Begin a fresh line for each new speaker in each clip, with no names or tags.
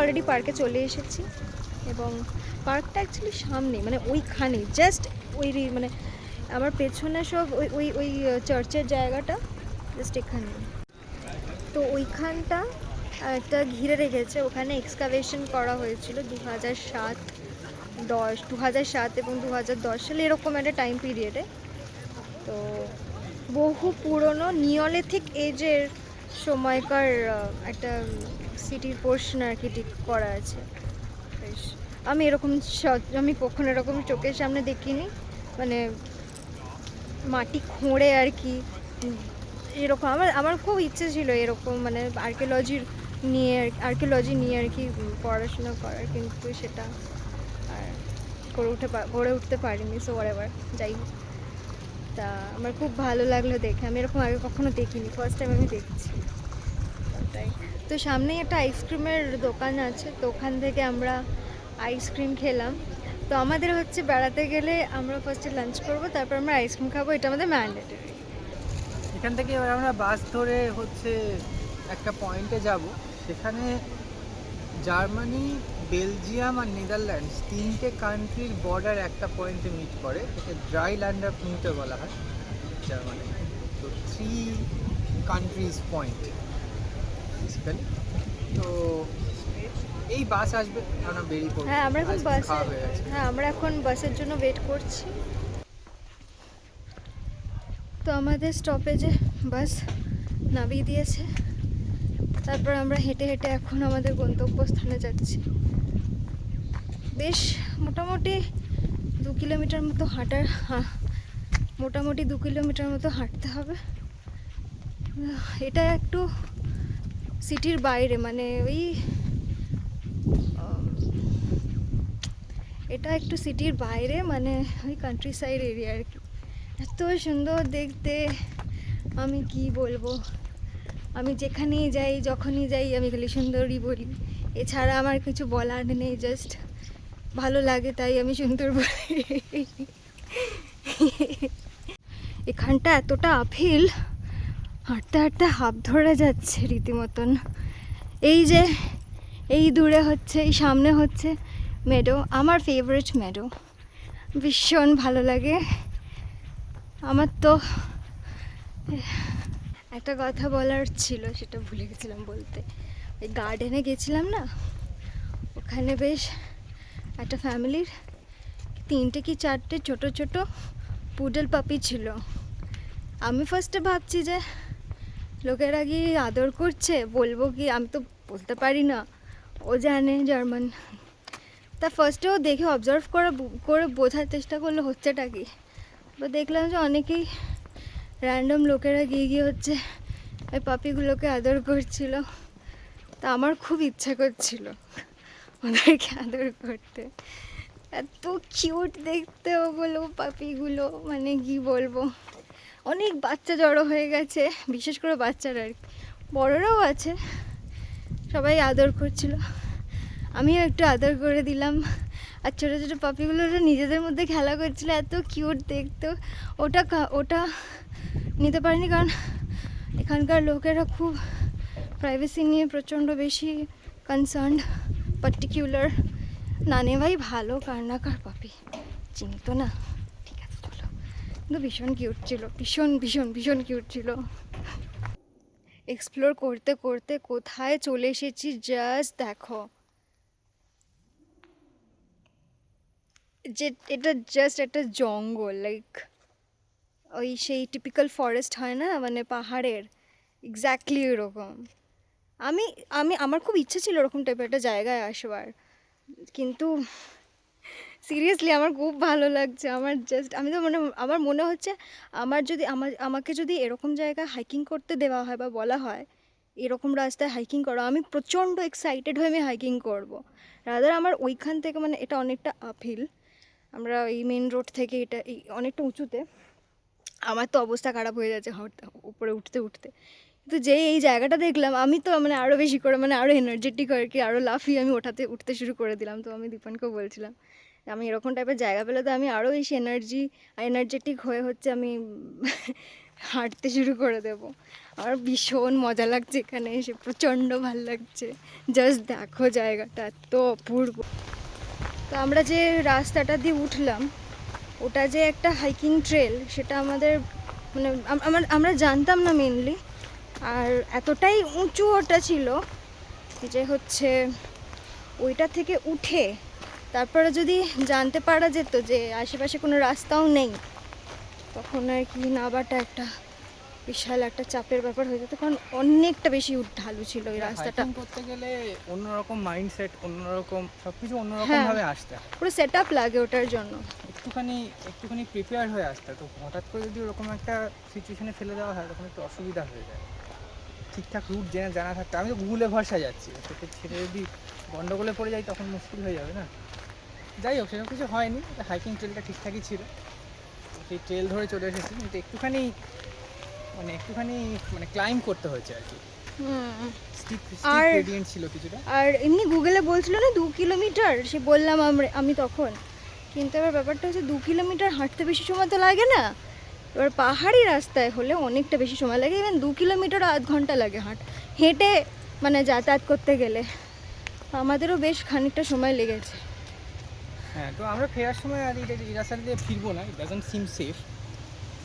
Already পার্কে চলে এসেছি এবং পার্কটা অ্যাকচুয়ালি সামনে মানে ওইখানে জাস্ট ওই মানে আমার পেছনে সব ওই ওই ওই চার্চের জায়গাটা জাস্ট এখানে। তো ওইখানটা একটা ঘিরে রেখেছে, ওখানে এক্সকাভেশন করা হয়েছিল দু হাজার সাত, দশ দু হাজার সাত এবং দু হাজার দশ সালে এরকম একটা টাইম পিরিয়ডে তো বহু পুরনো, নিওলিথিক এজের সময়কার একটা সিটির পোর্শন আর কি ঠিক করা আছে। বেশ। আমি এরকম আমি কখনো এরকম চোখের সামনে দেখিনি। মানে মাটি খোঁড়ে আর কি। এরকম আমার আমার খুব ইচ্ছে ছিল এরকম মানে আর্কিওলজির নিয়ে আর্কিওলজি নিয়ে আর কি পড়াশোনা করার, কিন্তু সেটা আর করে উঠে গড়ে উঠতে পারিনি সো এবার যাই হোক। তা আমার খুব ভালো লাগল দেখে। আমি এরকম আগে কখনো দেখিনি ফার্স্ট টাইম আমি দেখছি। তাই। তো সামনেই একটা আইসক্রিমের দোকান আছে, তো ওখান থেকে আমরা আইসক্রিম খেলাম। তো আমাদের হচ্ছে বেড়াতে গেলে আমরা ফার্স্টে লাঞ্চ করব, তারপর আমরা আইসক্রিম খাব, এটা আমাদের ম্যান্ডেটরি
এখান থেকে এবার আমরা বাস ধরে হচ্ছে একটা পয়েন্টে যাব। সেখানে জার্মানি, বেলজিয়াম আর নেদারল্যান্ডস তিনটে কান্ট্রির বর্ডার একটা পয়েন্টে মিট করে, একে ড্রাই ল্যান্ড অফ মিটও বলা হয় জার্মানি তো থ্রি কান্ট্রিজ পয়েন্ট বেসিক্যালি তো এই বাস আসবে আমরা বেরিয়ে পড়ব।
হ্যাঁ আমরা এখন বাসে
হয়ে
হ্যাঁ আমরা এখন বাসের জন্য ওয়েট করছি। তো আমাদের স্টপেজে বাস নামিয়ে দিয়েছে। তারপর আমরা হেঁটে হেঁটে এখন আমাদের গন্তব্যস্থানে যাচ্ছি। বেশ মোটামুটি দু কিলোমিটার মতো হাঁটার হা- মোটামুটি দু কিলোমিটার মতো হাঁটতে হবে। এটা একটু সিটির বাইরে মানে ওই এটা একটু সিটির বাইরে মানে ওই কান্ট্রি সাইড এরিয়া আর কি। এত সুন্দর দেখতে, আমি কি বলব? আমি যেখানেই যাই, যখনই যাই, আমি খালি সুন্দরই বলি। এছাড়া আমার কিছু বলার নেই জাস্ট ভালো লাগে তাই আমি সুন্দর বলি। এখানটা এতটা আফিল হাঁটতে হাঁটতে হাফ ধরে যাচ্ছে রীতিমতন। এই যে, এই দূরে হচ্ছে, এই সামনে হচ্ছে মেডো, আমার ফেভারিট মেডো। ভীষণ ভালো লাগে। আমার তো, একটা কথা বলার ছিল, সেটা ভুলে গেছিলাম বলতে। ওই গার্ডেনে গেছিলাম না? ওখানে বেশ একটা ফ্যামিলির তিনটে কি চারটে ছোট ছোট পুডল পাপি ছিল। আমি ফার্স্টে ভাবছি যে লোকেরা কি আদর করছে? বলব কি? আমি তো বলতে পারি না। ও জানে জার্মান। তা ফার্স্টেও দেখে অবজার্ভ করে করে বোঝার চেষ্টা করল হচ্ছেটা কি। বা দেখলাম যে অনেকেই র্যান্ডম লোকেরা গিয়ে গিয়ে হচ্ছে ওই পাপিগুলোকে আদর করছিল। তা আমার খুব ইচ্ছা করছিল ওদেরকে আদর করতে। এত কিউট দেখতে ওগুলো পাপিগুলো মানে কি বলব? অনেক বাচ্চা জড়ো হয়ে গেছে, বিশেষ করে বাচ্চারা আর বড়রাও আছে, সবাই আদর করছিল। আমিও একটু আদর করে দিলাম। আর ছোটো ছোটো পাপিগুলো ওরা নিজেদের মধ্যে খেলা করছিল, এত কিউট দেখতো। ওটা ওটা নিতে পারিনি কারণ এখানকার লোকেরা খুব প্রাইভেসি নিয়ে প্রচণ্ড বেশি কনসার্ন পার্টিকুলার না নেওয়াই ভালো, কার না কার পাপি। চিনতো না। কিন্তু ভীষণ কিউট ছিল, ভীষণ ভীষণ ভীষণ কিউট ছিল। এক্সপ্লোর করতে করতে কোথায় চলে এসেছি জাস্ট দেখো। যে, এটা জাস্ট একটা জঙ্গল লাইক ওই সেই টিপিক্যাল ফরেস্ট হয় না? মানে পাহাড়ের এক্স্যাক্টলি ওরকম। আমি আমি, আমার খুব ইচ্ছে ছিল ওরকম টাইপের একটা জায়গায় আসবার। কিন্তু সিরিয়াসলি আমার খুব ভালো লাগছে। আমার জাস্ট আমি তো মনে, আমার মনে হচ্ছে আমার যদি, আমার, আমাকে যদি এরকম জায়গায় হাইকিং করতে দেওয়া হয় বা বলা হয়, এরকম রাস্তায় হাইকিং করো, আমি প্রচণ্ড এক্সাইটেড হয়ে আমি হাইকিং করব। রাদার আমার ওইখান থেকে মানে এটা অনেকটা আপহিল আমরা এই মেন রোড থেকে এটা, এই অনেকটা উঁচুতে, আমার তো অবস্থা খারাপ হয়ে যাচ্ছে উপরে উঠতে উঠতে। কিন্তু যেই, এই জায়গাটা দেখলাম, আমি তো মানে আরও বেশি করে মানে আরও এনার্জেটিক আর কি আরও লাফিয়ে আমি ওঠাতে, উঠতে শুরু করে দিলাম। তো আমি দীপানকেও বলছিলাম আমি এরকম টাইপের জায়গা পেলে তো আমি আরও বেশি এনার্জি এনার্জেটিক হয়ে হচ্ছে আমি হাঁটতে শুরু করে দেব। আমার ভীষণ মজা লাগছে এখানে এসে, প্রচণ্ড ভালো লাগছে। জাস্ট দেখো জায়গাটা, এত অপূর্ব। তো আমরা যে রাস্তাটা দিয়ে উঠলাম, ওটা যে একটা হাইকিং ট্রেল সেটা আমাদের মানে আমার, আমরা জানতাম না মেনলি আর এতটাই উঁচু ওটা ছিল যে হচ্ছে, ওইটা থেকে উঠে তারপরে যদি জানতে পারা যেত যে আশেপাশে কোনো রাস্তাও নেই তখন আর কি নাবাটা একটা বিশাল একটা চাপের ব্যাপার হয়ে যেত। কারণ অনেকটা বেশি ঢালু ছিল ওই রাস্তাটা।
করতে গেলে অন্যরকম মাইন্ডসেট অন্যরকম সব কিছু অন্যরকম
হ্যাঁ।
ভাবে আসতে
পুরো সেট আপ লাগে ওটার জন্য।
একটুখানি একটুখানি প্রিপেয়ার হয়ে আসতে তো হঠাৎ করে যদি ওরকম একটা সিচুয়েশনে ফেলে দেওয়া হয় তখন একটু অসুবিধা হয়ে যায়। ঠিকঠাক রুট জেনে জানা থাকতে আমি তো গুগলে ভরসা যাচ্ছি। সেটা ছেড়ে যদি গন্ডগোলে পড়ে যাই তখন মুশকিল হয়ে যাবে না? যাই হোক সেরকম কিছু হয়নি। হাইকিং ট্রেলটা ঠিকঠাকই ছিল। সেই ট্রেল ধরে চলে এসেছি কিন্তু একটুখানি মানে একটুখানি মানে ক্লাইম করতে হয়েছে আর কি।
আর-
ছিল কিছুটা।
আর এমনি গুগলে বলছিল না দু কিলোমিটার সে বললাম আমি তখন। কিন্তু এবার ব্যাপারটা হচ্ছে দু কিলোমিটার হাঁটতে বেশি সময় তো লাগে না। এবার পাহাড়ি রাস্তায় হলে অনেকটা বেশি সময় লাগে। ইভেন দু কিলোমিটার আধ ঘণ্টা লাগে হাঁট হেঁটে মানে যাতায়াত করতে গেলে। আমাদেরও বেশ খানিকটা সময় লেগেছে।
হ্যাঁ তো আমরা ফেরার সময় আর এটা এই রাস্তা দিয়ে ফিরবো না ডাজন্ট সিম সেফ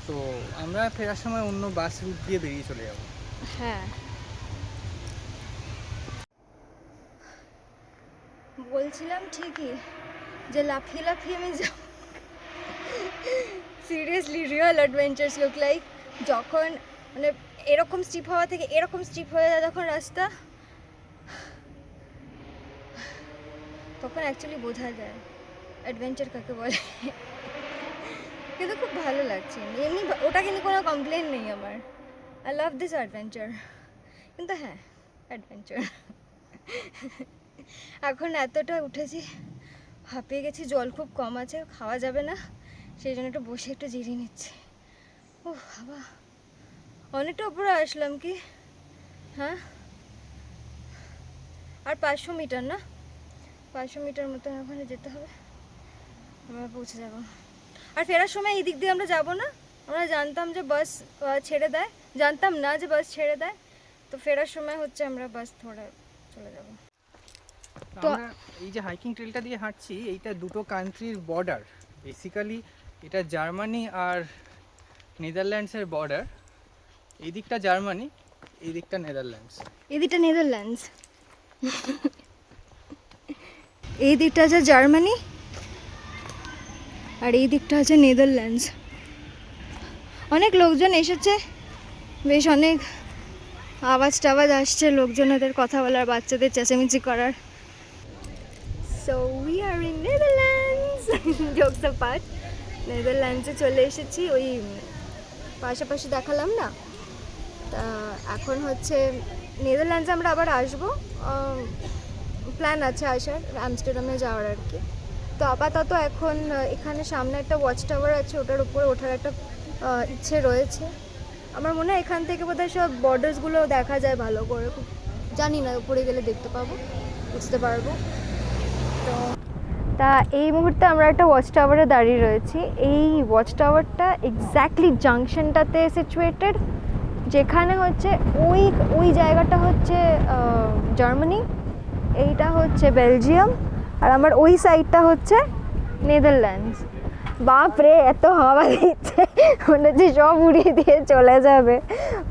তো আমরা ফেরার সময় অন্য বাস রুট দিয়ে বেরিয়ে চলে যাব।
হ্যাঁ। বলছিলাম ঠিকই যে লাফিয়ে লাফিয়ে আমি যাব seriously real adventures look like যখন মানে এরকম স্টিপ হওয়া থেকে এরকম স্টিপ হয়ে যায় তখন রাস্তা, তখন অ্যাকচুয়ালি বোঝা যায়। অ্যাডভেঞ্চার কাকে বলে? কিন্তু খুব ভালো লাগছে। এমনি ওটা কিন্তু কোনো কমপ্লেন নেই আমার। আই লাভ দিস অ্যাডভেঞ্চার কিন্তু হ্যাঁ অ্যাডভেঞ্চার এখন এতটা উঠেছি, হাঁপিয়ে গেছি, জল খুব কম আছে, খাওয়া যাবে না। সেই জন্য একটু বসে একটু জিরিয়ে নিচ্ছি। ও বাবা। অনেকটা উপরে আসলাম কি? হ্যাঁ? আর পাঁচশো মিটার না? পাঁচশো মিটার মতো ওখানে যেতে হবে। আমরা পৌঁছে যাব। আর ফেরার সময় এই দিক দিয়ে আমরা যাব না? আমরা জানতাম যে বাস ছেড়ে দেয়। জানতাম না যে বাস ছেড়ে দেয়। তো ফেরার সময় হচ্ছে আমরা বাস ধরে চলে যাব।
তো এই যে হাইকিং ট্রেলটা দিয়ে হাঁটছি এইটা দুটো কান্ট্রির বর্ডার বেসিক্যালি এটা জার্মানি আর নেদারল্যান্ডসের বর্ডার এই দিকটা জার্মানি এই দিকটা নেদারল্যান্ডস
এই দিকটা নেদারল্যান্ডস এই দিকটা যে জার্মানি আর এই দিকটা আছে নেদারল্যান্ডস। অনেক লোকজন এসেছে। বেশ অনেক আওয়াজ টাওয়াজ আসছে লোকজনেদের কথা বলার, বাচ্চাদের চেঁচামেচি করার। So we are in Netherlands jokes part নেদারল্যান্ডসে চলে এসেছি। ওই পাশাপাশি দেখালাম না? তা এখন হচ্ছে নেদারল্যান্ডসে আমরা আবার আসব। প্ল্যান আছে আসার আমস্টারডামে যাওয়ার আর কি। তো আপাতত এখন এখানে সামনে একটা ওয়াচ টাওয়ার আছে, ওটার উপরে ওঠার একটা ইচ্ছে রয়েছে। আমার মনে হয় এখান থেকে বোধহয় সব বর্ডার্সগুলো দেখা যায় ভালো করে। জানি না, উপরে গেলে দেখতে পাবো, বুঝতে পারব। তো তা এই মুহূর্তে আমরা একটা ওয়াচ টাওয়ারে দাঁড়িয়ে রয়েছি। এই ওয়াচ টাওয়ারটা এক্স্যাক্টলি জাংশনটাতে সিচুয়েটেড যেখানে হচ্ছে ওই ওই জায়গাটা হচ্ছে জার্মানি এইটা হচ্ছে বেলজিয়াম আর আমার ওই সাইডটা হচ্ছে নেদারল্যান্ডস বাপ রে, এত হাওয়া দিচ্ছে। মনে হচ্ছে সব উড়িয়ে দিয়ে চলে যাবে।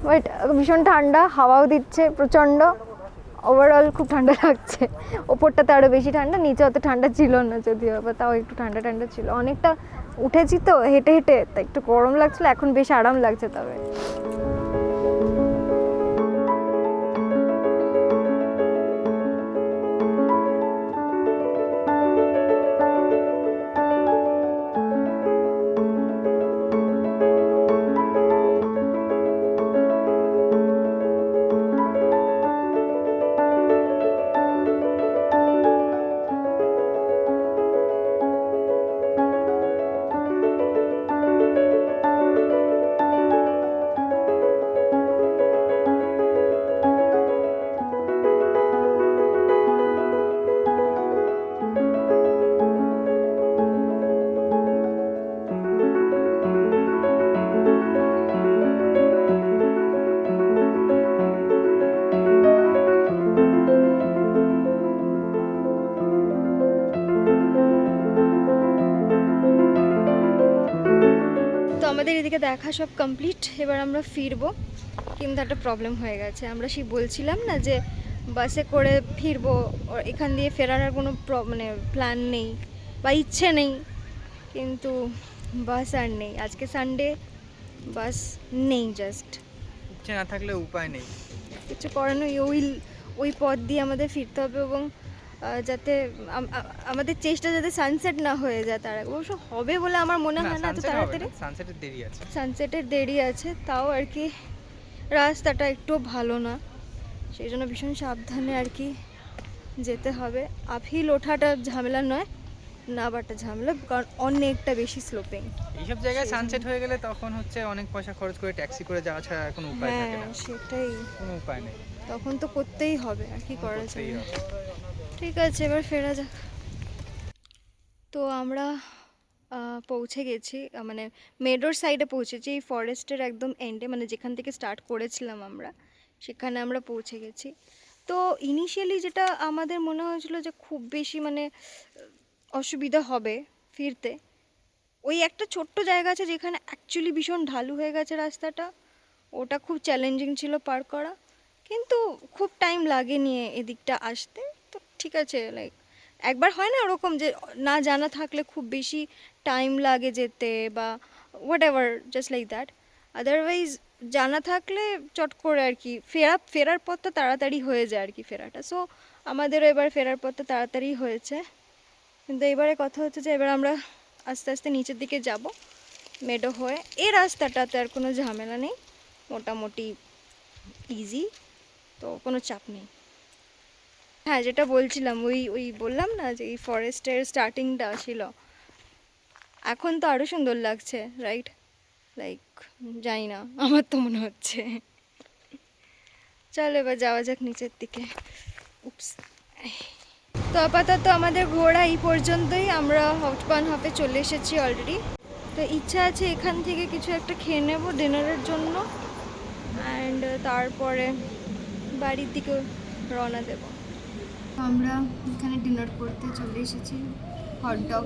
বাট ভীষণ ঠান্ডা, হাওয়াও দিচ্ছে প্রচণ্ড। ওভারঅল খুব ঠান্ডা লাগছে। ওপরটাতে আরও বেশি ঠান্ডা, নিচে অত ঠান্ডা ছিল না যদিও, বা তাও একটু ঠান্ডা ঠান্ডা ছিল। অনেকটা উঠেছি তো, হেঁটে হেঁটে, তা একটু গরম লাগছিল, এখন বেশ আরাম লাগছে তবে। এদিকে দেখা সব কমপ্লিট এবার আমরা ফিরবো। কিন্তু একটা প্রবলেম হয়ে গেছে। আমরা সেই বলছিলাম না যে বাসে করে ফিরবো এখান দিয়ে ফেরার আর কোনো মানে প্ল্যান নেই বা ইচ্ছে নেই। কিন্তু বাস আর নেই। আজকে সানডে বাস নেই জাস্ট
ইচ্ছে না থাকলে উপায় নেই।
কিছু করার নেই। ওই ওই পথ দিয়ে আমাদের ফিরতে হবে এবং যাতে আমাদের চেষ্টা যাতে সানসেট না হয়ে যায় তার আগে। অবশ্য হবে বলে আমার মনে হয় না এত তাড়াতাড়ি।
সানসেটের দেরি আছে।
সানসেটের দেরি আছে তাও আর কি রাস্তাটা একটু ভালো না। সেই জন্য ভীষণ সাবধানে আর কি যেতে হবে। আফিল ওঠাটা ঝামেলা নয় নাবাটা ঝামেলা কারণ অনেকটা বেশি স্লোপিং
এইসব জায়গায় সানসেট হয়ে গেলে তখন হচ্ছে অনেক পয়সা খরচ করে ট্যাক্সি করে যাওয়া ছাড়া আর কোনো উপায় থাকে
হ্যাঁ
না।
সেটাই।
কোনো উপায় নেই।
তখন তো করতেই হবে আর কি করা যাবে?
হবে।
ঠিক আছে, এবার ফেরা যাক। তো আমরা পৌঁছে গেছি মানে মেডোর সাইডে পৌঁছেছি, এই ফরেস্টের একদম এন্ডে মানে যেখান থেকে স্টার্ট করেছিলাম আমরা, সেখানে আমরা পৌঁছে গেছি। তো ইনিশিয়ালি যেটা আমাদের মনে হয়েছিল যে খুব বেশি মানে অসুবিধা হবে ফিরতে, ওই একটা ছোট্ট জায়গা আছে যেখানে অ্যাকচুয়ালি ভীষণ ঢালু হয়ে গেছে রাস্তাটা, ওটা খুব চ্যালেঞ্জিং ছিল পার করা, কিন্তু খুব টাইম লাগেনি এদিকটা আসতে। ঠিক আছে লাইক একবার হয় না ওরকম যে, না জানা থাকলে খুব বেশি টাইম লাগে যেতে বা whatever just like that otherwise জানা থাকলে চট করে আর কি, ফেরা, ফেরার পথটা তাড়াতাড়ি হয়ে যায় আর কি ফেরাটা। সো আমাদেরও এবার ফেরার পথটা তাড়াতাড়ি হয়েছে। কিন্তু এবারে কথা হচ্ছে যে, এবার আমরা আস্তে আস্তে নিচের দিকে যাব, মেডো হয়ে। এই রাস্তাটাতে আর কোনো ঝামেলা নেই, মোটামুটি ইজি তো কোনো চাপ নেই। হ্যাঁ যেটা বলছিলাম, ওই ওই বললাম না যে এই ফরেস্টের স্টার্টিংটা ছিল। এখন তো আরও সুন্দর লাগছে রাইট লাইক জানি না, আমার তো মনে হচ্ছে। চলো এবার যাওয়া যাক নিচের দিকে। উপস তো আপাতত আমাদের ঘোরা এই পর্যন্তই, আমরা হটপান হাফে চলে এসেছি অলরেডি তো ইচ্ছা আছে এখান থেকে কিছু একটা খেয়ে নেব ডিনারের জন্য। অ্যান্ড তারপরে বাড়ির দিকে রওনা দেব। আমরা এখানে ডিনার করতে চলে এসেছি। হটডগ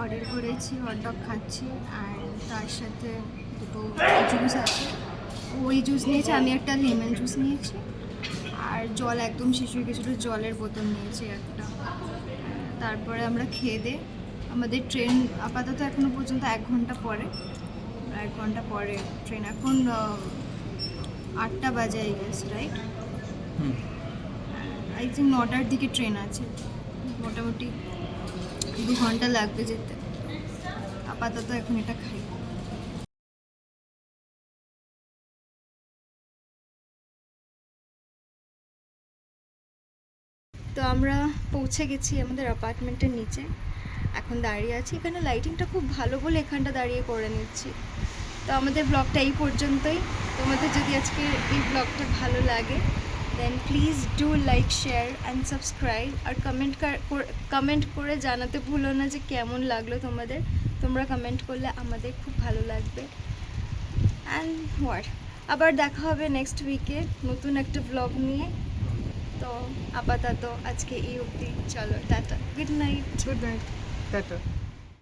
অর্ডার করেছি হটডগ খাচ্ছি আর তার সাথে দুটো জুস আছে। ওই জুস নিয়েছি, আমি একটা লেমন জুস নিয়েছি আর জল একদম শেষ হয়ে জলের বোতল নিয়েছি একটা। তারপরে আমরা খেয়ে দে আমাদের ট্রেন আপাতত এখনও পর্যন্ত এক ঘণ্টা পরে, এক ঘণ্টা পরে ট্রেন এখন আটটা বাজে গেস রাইট থিঙ্ক নটার দিকে ট্রেন আছে। মোটামুটি দু ঘণ্টা লাগবে যেতে। আপাতত এখন এটা খাই। তো আমরা পৌঁছে গেছি আমাদের অ্যাপার্টমেন্টের নিচে। এখন দাঁড়িয়ে আছি। এখানে লাইটিংটা খুব ভালো বলে এখানটা দাঁড়িয়ে করে নিচ্ছি। তো আমাদের ব্লগটা এই পর্যন্তই। তোমাদের যদি আজকে এই ব্লগটা ভালো লাগে then please do like share and subscribe R comment comment করে জানাতে ভুলো না যে কেমন লাগল তোমাদের। তোমরা কমেন্ট করলে আমাদের খুব ভালো লাগবে। অ্যান্ড হোয়াট আবার দেখা হবে নেক্সট উইকে নতুন একটা ব্লগ নিয়ে। তো আপাতত আজকে এই অবধি। চলো, tata. Good night
good night tata